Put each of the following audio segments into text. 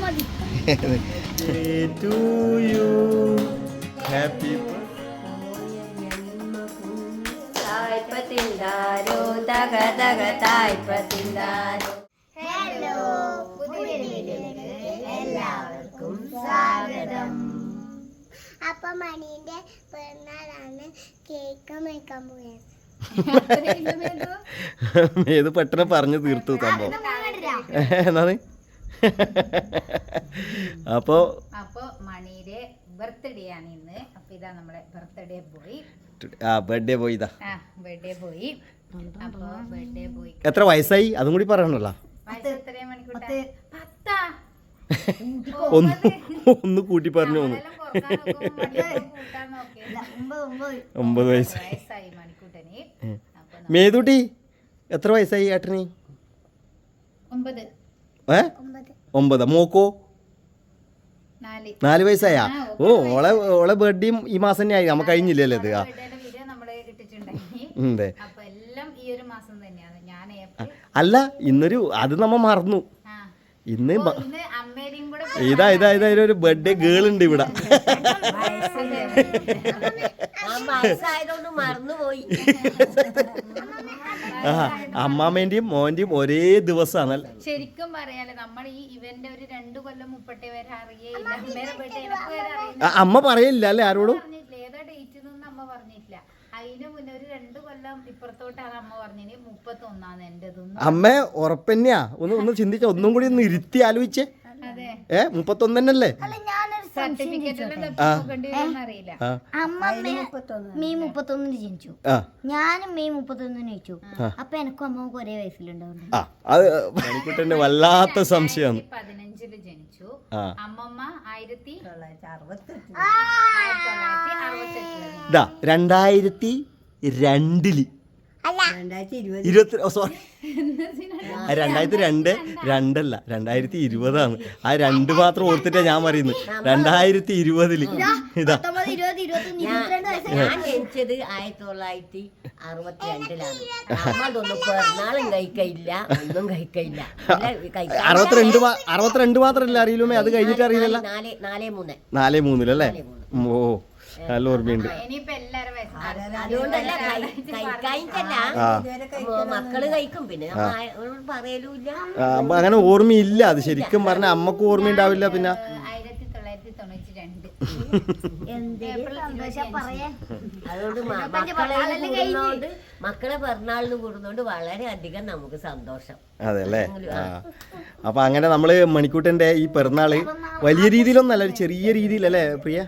മതി to you happy തായ്പത്തിന്താരോ തക തക തായ്പത്തിന്താരോ ഹലോ എല്ലാവർക്കും സ്വാഗതം അപ്പൊ മണിന്റെ പിറന്നാളാണ് കേക്ക് മേക്കാൻ പോയത് ഏത് പെട്ടെന്ന് പറഞ്ഞു തീർത്തു സംഭവം. എന്നാണ്? അപ്പോ അപ്പോ മണിയുടെ ബർത്ത്ഡേ ആണ് ഇന്ന്. അപ്പൊ ഇതാ നമ്മളെ ബർത്ത്ഡേ പോയി ആ ബർത്ത്ഡേ പോയി ഇതാ. ആ ബർത്ത്ഡേ പോയി അപ്പോ ബർത്ത്ഡേ പോയി എത്ര വയസ്സായി? അതും കൂടി പറയണല്ലോ ഒന്ന് ഒന്ന് കൂട്ടി പറഞ്ഞു ഒന്ന്. ഒമ്പത് വയസ്സ് വയസ്സായി. മേതുട്ടി എത്ര വയസ്സായി ഏട്ടനി? ഏ? ഒമ്പത്. മോക്കോ? നാല്. നാല് വയസ്സായാ? ഓ ഓളെ ഓളെ ബർത്ത്ഡേയും ഈ മാസം തന്നെ ആയി. നമുക്ക് കഴിഞ്ഞില്ലല്ലോ ഇത്. അതെ. എല്ലാം ഈ ഒരു മാസം തന്നെയാണ്. ഞാൻ ഏപ്രിൽ അല്ല ഇന്നൊരു അത് നമ്മ മറന്നു. ആ. ഇന്ന് ഇതാ ഇതാ ഇതാ ഒരു ബർത്ത്ഡേ ഗേൾ ഉണ്ട് ഇവിടെ. മറന്നുപോയി. ആ അമ്മാമ്മേന്റെയും മോന്റെയും ഒരേ ദിവസമാണ് ശരിക്കും പറയാലോ നമ്മൾ ഈ ഇവന്റെ ഒരു രണ്ടു കൊല്ലം മുപ്പട്ടെ വരെ അറിയേയില്ല എനക്ക് വരെ അറിയില്ല അമ്മ പറയില്ല അല്ലേ ആരോടും? പറഞ്ഞിട്ടില്ല. ഏതാ ഡേറ്റ് എന്നൊന്നും അമ്മ പറഞ്ഞിട്ടില്ല. അതിന് മുന്നേ ഒരു രണ്ടു കൊല്ലം ഇപ്പുറത്തോട്ടാണ് അമ്മ പറഞ്ഞിന്. മുപ്പത്തി ഒന്നാണ് എന്റെതൊന്നും. അമ്മ ഉറപ്പന്നെയാ. ഒന്ന് ഒന്ന് ചിന്തിച്ച. ഒന്നും കൂടി ഒന്ന് ഇരുത്തി ആലോചിച്ചേ. അതെ. ഏ മുപ്പത്തൊന്ന് തന്നെയല്ലേ? സർട്ടിഫിക്കറ്റ് എല്ലാം അമ്മ മെയ് മുപ്പത്തൊന്നിന് ജനിച്ചു. ആ. ഞാനും മെയ് മുപ്പത്തൊന്നിന് ജനിച്ചു. അപ്പൊ എനിക്കും അമ്മയ്ക്ക് ഒരേ വയസ്സിലുണ്ടാവും ആ അത് വല്ലാത്ത സംശയമാണ് പതിനഞ്ചിൽ ജനിച്ചു. അമ്മമ്മ ആയിരത്തി തൊള്ളായിരത്തി അറുപത്തെട്ട് അറുപത്തെട്ടിൽ ഇതാ രണ്ടായിരത്തി രണ്ടിൽ. ഇരുപത്തി സോറി രണ്ടായിരത്തി രണ്ട് രണ്ടല്ല രണ്ടായിരത്തി ഇരുപതാണ് ആ രണ്ട് മാത്രം ഓർത്തിട്ടാ ഞാൻ പറയുന്നത്. രണ്ടായിരത്തി ഇരുപതിൽ ഇതാ ഞാൻ ജനിച്ചത് ആയിരത്തി തൊള്ളായിരത്തി അറുപത്തി രണ്ടിലാണ് പിറന്നാളും കഴിക്കയില്ല ഒന്നും കഴിക്കയില്ല. അറുപത്തിരണ്ട് അറുപത്തിരണ്ട് മാത്രമല്ല അറിയില്ലേ അത് കഴിഞ്ഞിട്ട് അറിയില്ല നാല് മൂന്ന്. നാലേ മൂന്നിലല്ലേ? ഓ. നല്ല ഓർമ്മയുണ്ട് അങ്ങനെ ഓർമ്മയില്ല. അത് ശരിക്കും പറഞ്ഞ അമ്മയ്ക്ക് ഓർമ്മയുണ്ടാവില്ല പിന്നെ. അതുകൊണ്ട് മക്കളെ പിറന്നാളിന് കൂടുന്നോണ്ട് വളരെ അധികം നമുക്ക് സന്തോഷം. അതെ അല്ലേ ആ. അപ്പൊ അങ്ങനെ നമ്മൾ മണിക്കൂട്ടന്റെ ഈ പിറന്നാൾ വലിയ രീതിയിലൊന്നല്ല ഒരു ചെറിയ രീതിയിലല്ലേ പ്രിയ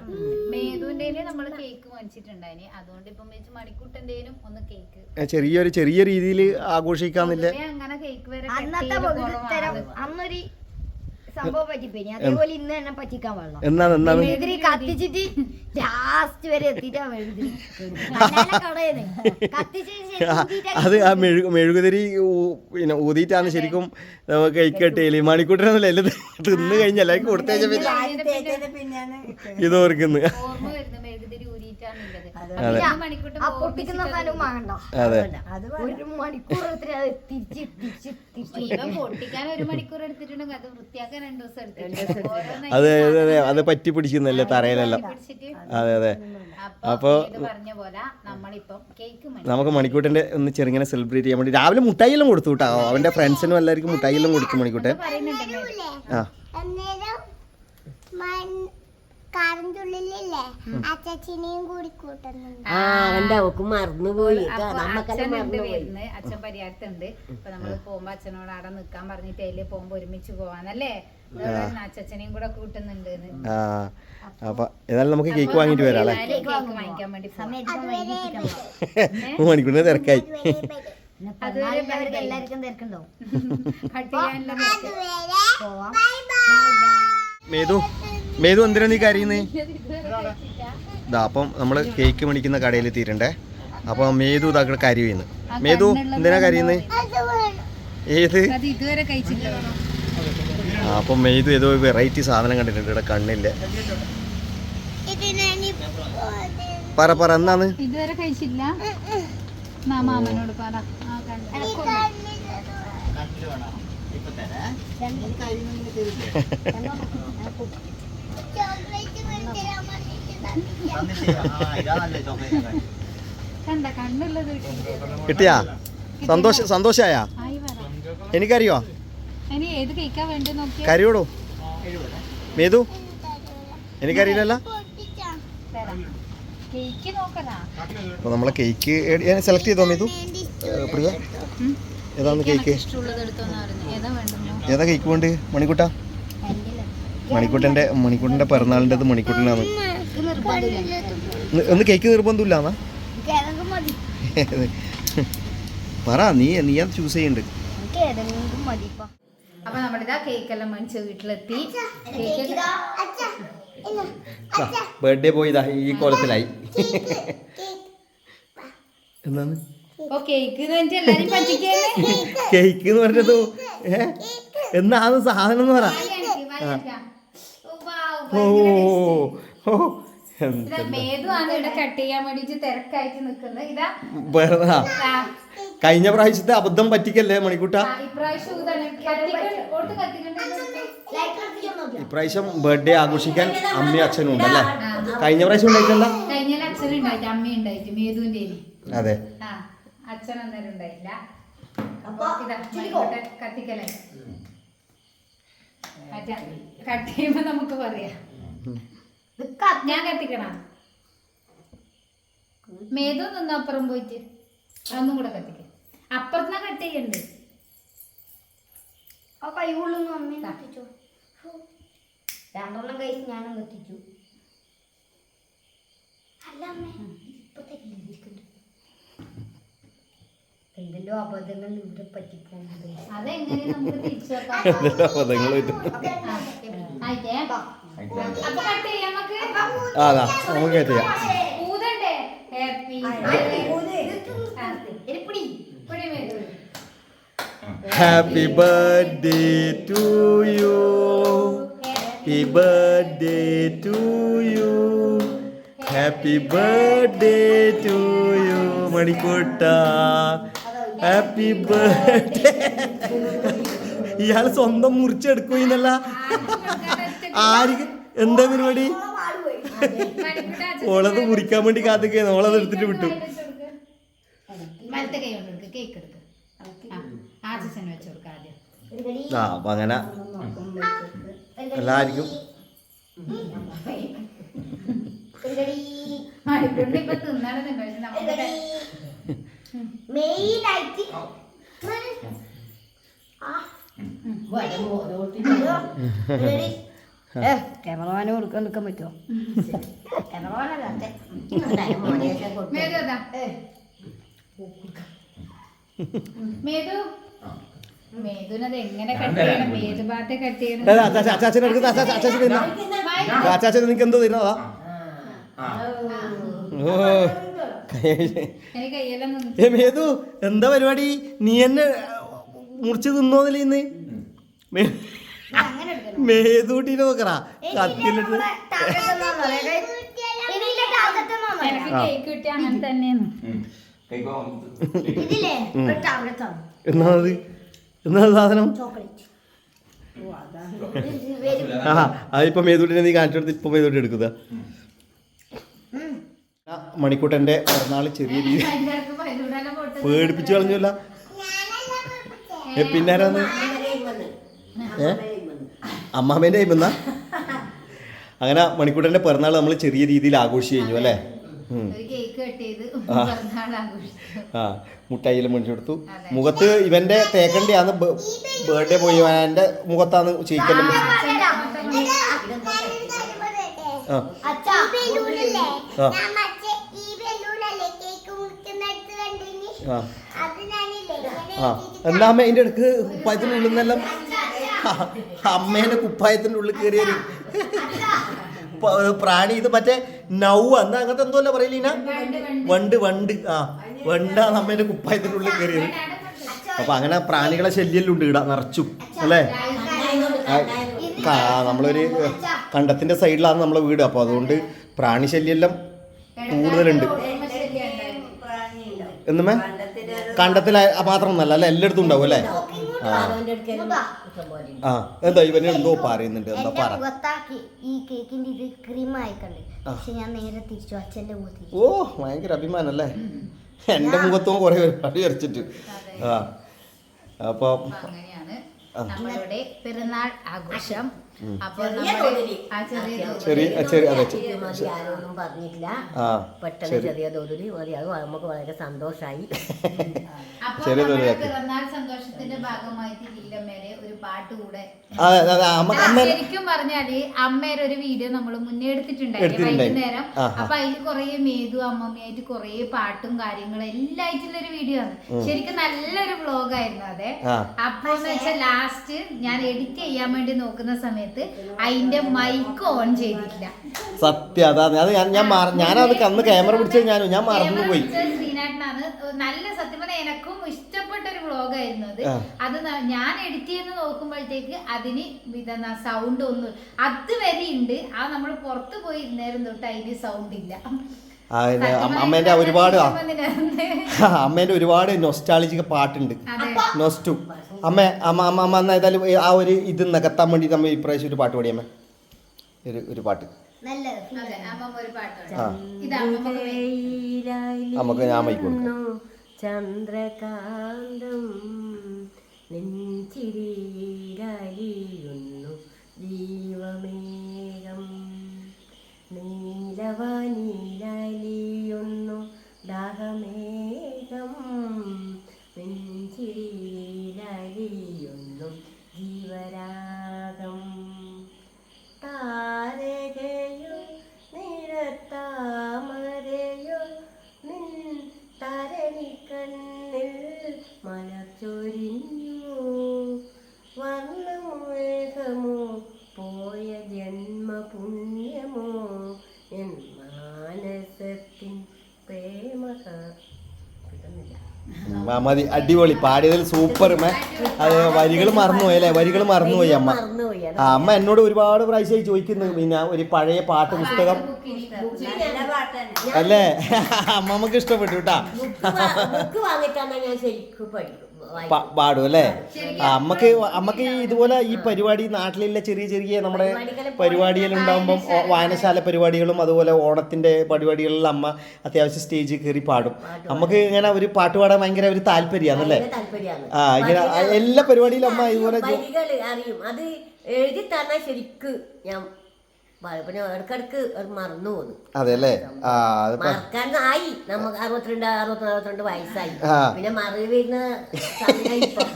മേതുവിന്റെ നമ്മൾ കേക്ക് വാങ്ങിച്ചിട്ടുണ്ടായിന് അതുകൊണ്ട് ഇപ്പം ഒന്ന് കേക്ക്. ചെറിയൊരു ചെറിയ രീതിയിൽ ആഘോഷിക്കാന്നില്ല. അങ്ങനെ കേക്ക് വരെ അന്നത്തെ അന്നൊരു സംഭവം അതേപോലെ ഇന്ന് തന്നെ പറ്റിക്കാൻ പാടില്ല. എന്നാണ് എന്നാണ്? മെഴുകുതിരി കത്തിച്ചിട്ട് ലാസ്റ്റ് വരെ എത്തിയിട്ടാ അത് ആ മെഴു മെഴുകുതിരി പിന്നെ ഊതിയിട്ടാണ് ശരിക്കും നമുക്ക് കഴിക്കട്ടേൽ മണിക്കൂട്ടനൊന്നുമില്ല എല്ലാം തിന്നു കഴിഞ്ഞല്ല കൊടുത്തേച്ച പിന്നെ ഇത് ഓർക്കുന്നു ഓർമ്മ വരുന്നു മെഴുകുതിരി ഊരിയിട്ടാന്നുള്ളത് അതെ മണിക്കൂട്ടം ആ പൊട്ടിക്കുന്ന വാങ്ങണ്ട? അതെ. ഒരു മണിക്കൂർ അത് തിരിച്ച് തിരിച്ച് അത് വൃത്തിയാക്കാൻ രണ്ടു ദിവസം എടുത്തിട്ടുണ്ട് അതെ അതെ അതെ. അത് പറ്റി പിടിക്കുന്നല്ലേ തറയിലെല്ലാം. അതെ അതെ. അപ്പോ ഇത് പറഞ്ഞ പോലെ നമ്മളിപ്പം കേക്ക് മണി നമുക്ക് മണിക്കൂട്ടന്റെ ഒന്ന് ചെറുങ്ങനെ സെലിബ്രേറ്റ് ചെയ്യാൻ വേണ്ടി രാവിലെ മുട്ടായിലും കൊടുത്തു കേട്ടോ. അവന്റെ ഫ്രണ്ട്സിനും എല്ലാവർക്കും മുട്ടായിലും കൊടുത്തു മണിക്കൂട്ടൻ ആ. അച്ഛനെയും കൂടി കൂട്ടുന്നുണ്ട്. ആ അവക്ക് മറന്നുപോയി. അപ്പൊ നമ്മക്കെല്ലാം അച്ഛനുണ്ട് മറന്നുപോയി. വരുന്നത് അച്ഛൻ പരിഹാരത്തുണ്ട് അപ്പൊ നമ്മൾ പോകുമ്പോ അച്ഛനോട് അവിടെ നിക്കാൻ പറഞ്ഞിട്ട് അതിൽ പോകുമ്പോ ഒരുമിച്ച് പോവാന്നല്ലേ? അച്ഛനെയും കൂടെ കൂട്ടുന്നുണ്ട് ആ അപ്പം ഏതായാലും നമുക്ക് കേക്ക് വാങ്ങിട്ട് വരാം അല്ലേ? വാങ്ങിക്കാൻ വേണ്ടി പോവാം. മണിക്കൂറിന് തിരക്കായി. എല്ലാവർക്കും തിരക്കുണ്ടാവും. കട്ട് ചെയ്യാനുള്ള ബൈ ബൈ. മേതു. മേതു എന്തിനാ നീ കരയുന്നേ? ഇതാ അപ്പം നമ്മൾ കേക്ക് മേടിക്കുന്ന കടയിൽ എത്തിയിട്ടുണ്ടേ. അപ്പൊ മേതു ഇതാക്കടെ കരി വീണ് മേതു എന്തിനാ കരയുന്നത് ഏത്? അപ്പൊ മേതു ഏതോ വെറൈറ്റി സാധനം കണ്ടിട്ടുണ്ട്. ഇവിടെ കണ്ണില്ല. പറ പറ എന്നാണ് ഇതുവരെ കഴിച്ചില്ല. പറ. ആ, കണ്ടു. കിട്ടിയാ? സന്തോഷ സന്തോഷായ? എനിക്കറിയോ? കരിയോടോ. കറിയോടോ മേതു? എനിക്കറിയില്ലല്ലോ. നമ്മളെ കേക്ക് സെലക്ട് ചെയ്തോ മേതു? പ്രിയ? ഏതാണ് കേക്ക്? ഏതാ കേക്ക് വേണ്ട മണിക്കുട്ട? മണിക്കുട്ടന്റെ മണിക്കുട്ടന്റെ പിറന്നാളിന്റെത് മണിക്കുട്ടനാണ്. ഒന്ന് കേക്ക് ഏതെങ്കിലും മതി പറ നീ നീ അത് ചൂസ് ഇപ്പൊ അപ്പൊ നമ്മളിതാ കേക്കെല്ലാം മേടിച്ച് വീട്ടിലെത്തി. കേക്ക് ബർത്ത്ഡേ പോയി ഈ കോലത്തിലായി. എന്താണ്? കേക്ക് കേക്ക് എന്ന് പറഞ്ഞതോ ഏ? അത് സാധനം എന്ന് പറ. ഓ കഴിഞ്ഞ പ്രാവശ്യത്തെ അബദ്ധം പറ്റിക്കല്ലേ മണിക്കൂട്ട? ഇപ്രാവശ്യം ബർത്ത്ഡേ ആഘോഷിക്കാൻ അമ്മയും അച്ഛനും ഉണ്ടല്ലേ കഴിഞ്ഞ പ്രാവശ്യം ഉണ്ടായിട്ടല്ല? കഴിഞ്ഞ അച്ഛൻ ഉണ്ടായിട്ട് അമ്മ ഉണ്ടായിട്ട് മേതുവിന്റെ അതെ. ആ അച്ഛൻ അന്നേരം ഉണ്ടായില്ല. അപ്പൊ ഇതാ ആയിക്കോട്ടെ, കത്തിക്കലേ. മറ്റേ കട്ട് ചെയ്യുമ്പോ നമുക്ക് പറയാം. ഞാൻ കത്തിക്കണ. മേതു നിന്ന് അപ്പുറം പോയിട്ട് അതൊന്നും കൂടെ കത്തിക്ക. അപ്പുറത്തുനിന്നാ കട്ട് ചെയ്യണ്ട്. ആ കൈകൊള്ളൊന്നും അമ്മയും കത്തിച്ചു. രണ്ടെണ്ണം കഴിച്ച് ഞാനും കത്തിച്ചു. അല്ല അമ്മേ ഇപ്പൊ ഇരിക്കണ്ട് എന്തെല്ലോ അബദ്ധങ്ങൾ ഇവിടെ പറ്റിക്കാൻ അതെങ്ങനെ നമുക്ക് തിരിച്ചു കട്ട് ചെയ്യാം നമുക്ക്. Happy birthday to you happy birthday to you happy birthday to you മണിക്കൂട്ട. Happy birthday ഇയാൾ സ്വന്തം മുറിച്ചെടുക്കുകയെന്നല്ല ആര് എന്താ പരിപാടി? ഓളത് മുറിക്കാൻ വേണ്ടി കാത്തിക്കുന്നു ഓളത് എടുത്തിട്ട് വിട്ടു. ആ അപ്പൊ അങ്ങനെ. എല്ലാവർക്കും ഇപ്പൊ പക്ഷെ ക്യാമറമാന് കൊടുക്കാൻ നിൽക്കാൻ പറ്റുമോ? മേതു മേതുനത് എങ്ങനെ കട്ട് ചെയ്യണം? മേതു ചെയ്യണം. അച്ചാച്ചൻ എന്തോ തരുന്നതാ? ഓ. മേതു എന്താ പരിപാടി? നീ എന്നെ മുറിച്ച് തിന്നോന്നില്ല ഇന്ന്? മേതൂട്ടി നോക്കറാ കത്തിലിട്ട്. എന്നാത് കേക്ക് കിട്ടിയ അങ്ങനെ തന്നെയാണ്. ഇതില്ലേ? ഒരു ആണ്. എന്നാ സാധനം? ചോക്ലേറ്റ്. ആ അതിപ്പോ മേതൂട്ടിനെ നീ കാണിച്ചു കൊടുത്ത് ഇപ്പൊ മേതൂട്ടി എടുക്കുക ആ, പിറന്നാൾ ചെറിയ രീതി. പേടിപ്പിച്ചു കളഞ്ഞല്ല ഏ പിന്നാരാന്ന്? ഏ? അമ്മാമേന്റെ കൈമെന്ന അങ്ങനെ മണിക്കൂട്ടന്റെ പിറന്നാൾ നമ്മൾ ചെറിയ രീതിയിൽ ആഘോഷിച്ചു കഴിഞ്ഞു അല്ലേ? ഉം. ഒരു കേക്ക് കട്ട് ചെയ്ത് ആ. പിറന്നാൾ ആഘോഷിച്ചു. ആ മുട്ടായിലും മേടിച്ചു കൊടുത്തു. മുഖത്ത് ഇവന്റെ തേക്കണ്ടിയാന്ന് ബർത്ത്ഡേ പോയി എന്റെ മുഖത്താണ് ചീക്കലും ആ. ആ. ആ. എന്നാ അമ്മ അതിന്റെ അടുക്ക് കുപ്പായത്തിന്റെ ഉള്ളിൽ നിന്നെല്ലാം അമ്മേന്റെ കുപ്പായത്തിന്റെ ഉള്ളിൽ കയറി ഒരു പ്രാണി ഇത് മറ്റേ നൗവ. എന്നാ അങ്ങനത്തെ എന്തോ അല്ല പറയില്ല വണ്ട് വണ്ട്. ആ വണ്ടാണ് അമ്മേന്റെ കുപ്പായത്തിന്റെ ഉള്ളിൽ കയറിയത്. അപ്പൊ അങ്ങനെ പ്രാണികളെ ശല്യം ഉണ്ട് ഇടാ നിറച്ചും. അല്ലേ? ആ, നമ്മളൊരു കണ്ടത്തിന്റെ സൈഡിലാണ് നമ്മളെ വീട്. അപ്പോൾ അതുകൊണ്ട് പ്രാണി ശല്യം കൂടുതലുണ്ട്. എന്നുമേ കണ്ടത്തിൽ മാത്രം ഒന്നല്ല അല്ലെ? എല്ലായിടത്തും ഉണ്ടാവും അല്ലേ? ഉണ്ട്. ആ. എന്താ ഇവന് എന്തോ പറയുന്നുണ്ട് എന്താ പറ? ഈ കേക്കിന്റെ ഇത് ക്രീം ആയിക്കണ്ട്. പക്ഷെ ഞാൻ നേരെ തിരിച്ചു അച്ഛന്റെ മുഖത്ത് ഓ ഭയങ്കര അഭിമാനല്ലേ എന്റെ മുഖത്തും കുറെ പരിപാടി വരച്ചിട്ട്. ആ. അപ്പോൾ അപ്പൊ പിറന്നാൾ പെരുന്നാൾ ആഘോഷം. അപ്പൊ ചെറിയ ചെറിയ അതെ ആരോടും പറഞ്ഞിട്ടില്ല ആ പെട്ടെന്ന് ചെറിയ തോതിൽ മതി അത് നമുക്ക് വളരെ സന്തോഷമായി അപ്പൊ ചെറിയ തോതിലാക്കി. സന്തോഷത്തിന്റെ ഭാഗമായിട്ട് ലീലമ്മേരെ ഒരു പാട്ട് കൂടെ ശരിക്കും പറഞ്ഞാൽ അമ്മേരെ ഒരു വീഡിയോ നമ്മൾ മുന്നേ എടുത്തിട്ടുണ്ടായിരുന്നു എടുത്തിട്ടുണ്ടായി. വൈകുന്നേരം. അപ്പൊ അതിൽ കൊറേ മേതു അമ്മമ്മയായിട്ട് കൊറേ പാട്ടും കാര്യങ്ങളും എല്ലാം ആയിട്ടുള്ള ഒരു വീഡിയോ ആണ്. ശരിക്കും നല്ലൊരു വ്ലോഗ് ആയിരുന്നു അതെ. അപ്പൊ ലാസ്റ്റ് ഞാൻ എഡിറ്റ് ചെയ്യാൻ വേണ്ടി നോക്കുന്ന സമയത്ത് അതിന്റെ മൈക്ക് ഓൺ ചെയ്തിട്ടില്ല. സത്യം അതാ അത് ഞാൻ ഞാൻ മറ- ഞാനത് അന്ന് ക്യാമറ പിടിച്ചത് ഞാൻ ഞാൻ മറന്നു പോയി. ശ്രീനാഥനാണ് നല്ല സത്യം പറഞ്ഞാൽ എനക്കും ഇഷ്ടപ്പെട്ട ഒരു വ്ലോഗ് ആയിരുന്നു അത്. ആ. അത് ന- ഞാൻ എഡിറ്റ് ചെയ്ത് നോക്കുമ്പോഴത്തേക്ക് അതിന് ഇതെന്നാ സൗണ്ട് ഒന്നും അതുവരെ ഉണ്ട് ആ നമ്മൾ പുറത്ത് പോയി ഇരുന്നേരം തൊട്ട് അതിന് സൗണ്ട് ഇല്ല. ആ, ഇത് സത്യം അമ്മ- അമ്മേന്റെ ഒരുപാട് ആ. അമ്മേന്റെ ഒരുപാട് നൊസ്റ്റാളജിക പാട്ടുണ്ട്. അതെ. നൊസ്റ്റു അമ്മ അമ്മ അമ്മ അമ്മ എന്നാ ഏതായാലും ആ ഒരു ഇത് നികത്താൻ വേണ്ടി നമ്മൾ ഇപ്രാവശ്യം ഒരു പാട്ട് പാടിയമ്മ ഒരു ഒരു പാട്ട്. നല്ല അതെ അമ്മ ഒരു പാട്ട് ആ. നമുക്ക് ഞാൻ മൈക്ക് കൊടുക്കാം. ചന്ദ്രകാന്തം. നെഞ്ചിരിയിലലിയുന്നു ജീവമേഘം. നീലവനിലലിയുന്നു ദാഹമേഘം. നെഞ്ചിരിയിലലിയുന്നു മതി. അടിപൊളി. പാടിയതിൽ സൂപ്പർ മേ. അത് വരികൾ മറന്നുപോയി അല്ലേ? വരികൾ മറന്നുപോയി അമ്മ. ആ അമ്മ എന്നോട് ഒരുപാട് പ്രാവശ്യമായി ചോദിക്കുന്നു. പിന്നെ ഒരു പഴയ പാട്ട് പുസ്തകം. അല്ലേ? അമ്മമ്മക്ക് ഇഷ്ടപ്പെട്ടു കേട്ടാ. പാടും അല്ലേ? അമ്മയ്ക്ക് അമ്മയ്ക്ക് ഇതുപോലെ ഈ പരിപാടി നാട്ടിലുള്ള ചെറിയ ചെറിയ നമ്മുടെ പരിപാടികൾ ഉണ്ടാകുമ്പം വായനശാല പരിപാടികളും അതുപോലെ ഓണത്തിന്റെ പരിപാടികളിലും അമ്മ അത്യാവശ്യം സ്റ്റേജിൽ കയറി പാടും. അമ്മയ്ക്ക് ഇങ്ങനെ ഒരു പാട്ട് പാടാൻ ഭയങ്കര ഒരു താല്പര്യമാണല്ലേ അല്ലേ? ആ ഇങ്ങനെ എല്ലാ പരിപാടിയിലും അമ്മ ഇതുപോലെ അറിയും. അത് എഴുതി തന്നാൽ ശരിക്ക് ഞാൻ. പിന്നെ ഇടക്കിടക്ക് അത് മറന്നു പോകുന്നു അതെ അല്ലേ ആ അതിപ്പോ മറക്കാൻ ആയി. നമുക്ക് അറുപത്തിരണ്ട് അറുപത്തി അറുപത്തിരണ്ട് വയസ്സായി. പിന്നെ മറവി വരുന്ന സമയം ഇപ്പൊ.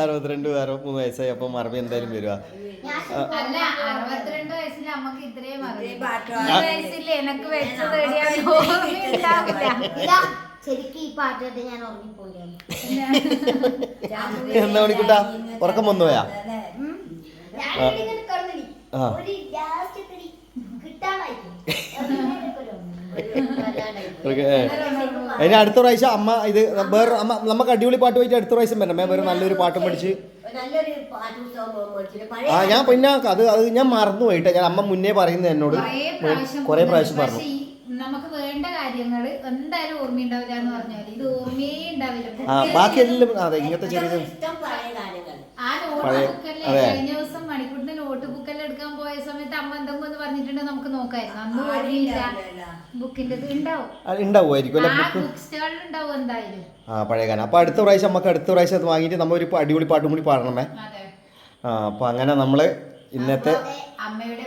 അറുപത്തിരണ്ട് അറുപത്തിമൂന്ന് വയസ്സായി. അപ്പൊ മറവി എന്തായാലും വരുക. എന്താ മണിക്കൂട്ടാ ഉറക്കം വന്നുപോയാ. ആ. അതിന് അടുത്ത പ്രാവശ്യം അമ്മ ഇത് വേറെ അമ്മ നമുക്ക് അടിപൊളി പാട്ട് പോയിട്ട് അടുത്ത പ്രാവശ്യം വരണമേ വേറെ നല്ലൊരു പാട്ടും പഠിച്ച്. ആ ഞാൻ പിന്നെ അത് അത് ഞാൻ മറന്നു പോയിട്ട്. ഞാൻ അമ്മ മുന്നേ പറയുന്നത് എന്നോട്. കുറേ പ്രാവശ്യം കുറേ പ്രാവശ്യം പറഞ്ഞു. നമുക്ക് വേണ്ട കാര്യങ്ങൾ എന്തായാലും ഓർമ്മയുണ്ടാവില്ല എന്ന് പറഞ്ഞാൽ ഇത് ഓർമ്മയേ ഉണ്ടാവില്ല. ആ ബാക്കി എല്ലാം അതെ ഇങ്ങനത്തെ ചെറിയ ഇഷ്ടം പഴയ അതെ. കഴിഞ്ഞ ദിവസം മണിക്കൂട്ടിന്റെ നോട്ട് ബുക്കെല്ലാം എടുക്കാൻ പോയ സമയത്ത് അമ്മ എന്തെങ്കിലും ഒന്ന് പറഞ്ഞിട്ടുണ്ടെങ്കിൽ നമുക്ക് നോക്കായിരുന്നു അന്ന് ബുക്കിന്റെ ഉണ്ടാവും. ഉണ്ടാവുമായിരിക്കും ബുക്ക് സ്റ്റാളിൽ ഉണ്ടാവും എന്തായാലും. ആ പഴയ ഗാനം അപ്പോൾ അടുത്ത പ്രാവശ്യം നമുക്ക് അടുത്ത പ്രാവശ്യം അത് വാങ്ങിയിട്ട് നമ്മൾ ഒരു അടിപൊളി പാട്ടും കൂടി പാടണമേ. അതെ. ആ അപ്പോൾ അങ്ങനെ നമ്മൾ ഇന്നത്തെ അമ്മയുടെ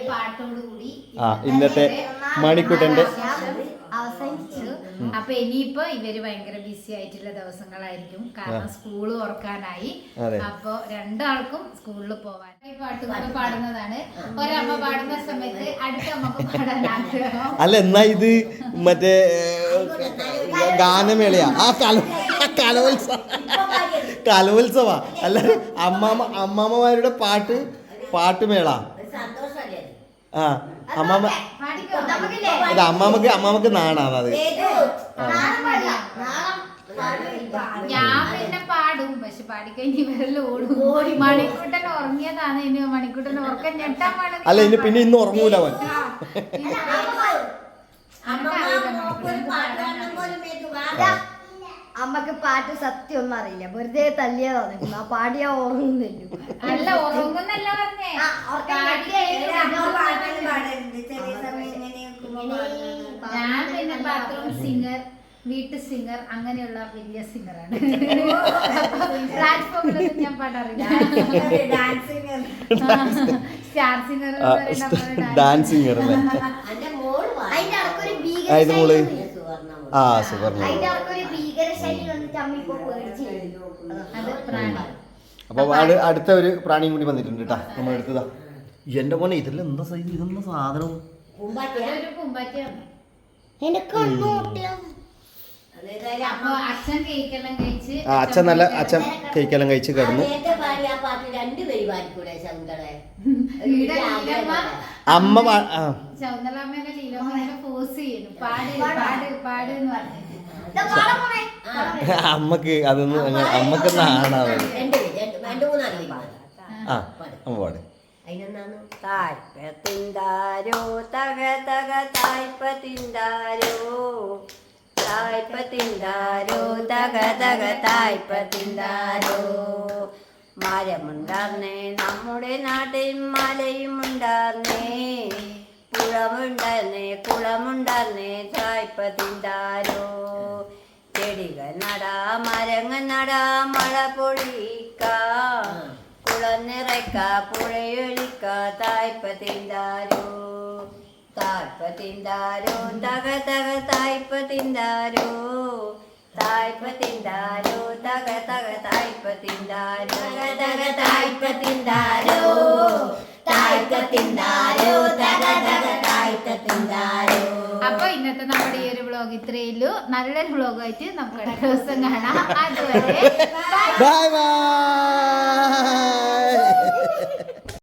ആ ഇന്നത്തെ മണിക്കുട്ടന്റെ അവസാനിച്ചു അപ്പൊ ഇനിയിപ്പോ ഇവർ ഭയങ്കര ബിസി ആയിട്ടുള്ള ദിവസങ്ങളായിരിക്കും. കാരണം സ്കൂൾ ഓർക്കാനായി. അപ്പൊ രണ്ടാൾക്കും സ്കൂളിൽ പോവാൻ. ഈ പാട്ടുകൾ പാടുന്നതാണ്. ഒരമ്മ പാടുന്ന സമയത്ത് അടുത്ത അമ്മയ്ക്ക് പാടാൻ ആഗ്രഹം. അല്ല എന്നാ ഇത് മറ്റേ ഗാനമേളയാ. ആ കല ആ കലോത്സവ. കലോത്സവ. അല്ല അമ്മാമ്മ അമ്മാമ്മമാരുടെ പാട്ട് പാട്ടുമേള? ആ അമ്മാമ്മ അത് അമ്മാമ്മക്ക് അമ്മാമ്മക്ക് നാണാണ് അത്. ഞാൻ പിന്നെ പാടും പക്ഷെ പാടിക്കഴിഞ്ഞ് ഇവരെല്ലാം ഓടും. മണിക്കൂട്ടൻ ഉറങ്ങിയതാണ് ഇനി മണിക്കൂട്ടൻ ഉറക്കം ഞെട്ടാൻ പാടുന്ന അല്ല ഇനി പിന്നെ ഇന്ന് ഉറങ്ങൂല അവൻ. അമ്മ അമ്മയ്ക്ക് പാട്ട് സത്യം ഒന്നും അറിയില്ല. വെറുതെ തല്ലിയതാണ് തോന്നിക്കുന്നു ആ പാടിയാ ഉറങ്ങുന്നില്ല. അല്ല ഉറങ്ങുന്നല്ല പറഞ്ഞേ. ഞാൻ പിന്നെ ബാത്റൂം സിംഗർ വീട്ടു സിംഗർ അങ്ങനെയുള്ള വലിയ സിംഗറാണ് പ്ലാറ്റ്ഫോമിലൊന്നും ഞാൻ പാടാറില്ല. സ്റ്റാർ സിംഗർ ഡാൻസ് സിംഗർ അതിന്റെ മോൾ ആ സുവർണ അതിന്റെ ഭീകര ശൈലി വന്നിട്ട് അമ്മ ഇപ്പൊ പേടിച്ച്. അത് പ്രാണി. അപ്പൊ അത് അടുത്ത ഒരു പ്രാണിയും കൂടി വന്നിട്ടുണ്ട് കേട്ടാ നമ്മൾ എടുത്തതാ. എന്റെ മോനെ ഇതെല്ലാം എന്താ സൈസ് ഇതെന്താ സാധനം? അതൊരു പൂമ്പാറ്റയാണ് എന്റെ കണ്ണൂട്ടിയാ അപ്പൊ അച്ഛൻ കേക്കെല്ലാം കഴിച്ച് ആ അച്ഛൻ നല്ല അച്ഛൻ കേക്കെല്ലാം കഴിച്ച് കിടന്നു. രണ്ടുപേര് അമ്മ അമ്മയ്ക്ക് അതൊന്നും അമ്മയ്ക്ക് നാണാവും. ആ അമ്മ പാട്. തായ്പത്തിന്താരോ തക തക തായ്പത്തിന്താരോ തായ്പത്തിന്താരോ തക തക തായ്പത്തിന്താരോ. മരമുണ്ടാർന്നേ നമ്മുടെ നാട്ടിൽ മലയും ഉണ്ടാർന്നേ കുളമുണ്ടാർന്നേ കുളമുണ്ടാർന്നേ തായ്പതിന്താരോ ചെടികൾ നടാ മരങ്ങൾ നടാ മഴ പൊഴിക്ക കുളം നിറയ്ക്ക പുഴയൊഴിക്ക തായ്പതിന്താരോ തായ്പതിന്താരോ തക തക തായ്പത്തിന്താരോ തായ്പത്തിന്താരോ? തക തക തായ്പത്തിന്താരോ? തക തക തായ്പത്തിന്താരോ? തായ്പത്തിന്താരോ? തക തക തായ്പത്തിന്താരോ? അപ്പൊ ഇന്നത്തെ നമ്മുടെ ഈ ഒരു വ്ളോഗ് ഇത്രയേ ഉള്ളൂ. നല്ലൊരു വ്ളോഗായിട്ട് നമുക്ക് അടുത്ത ദിവസം കാണാം. അതുവരെ ബൈ ബൈ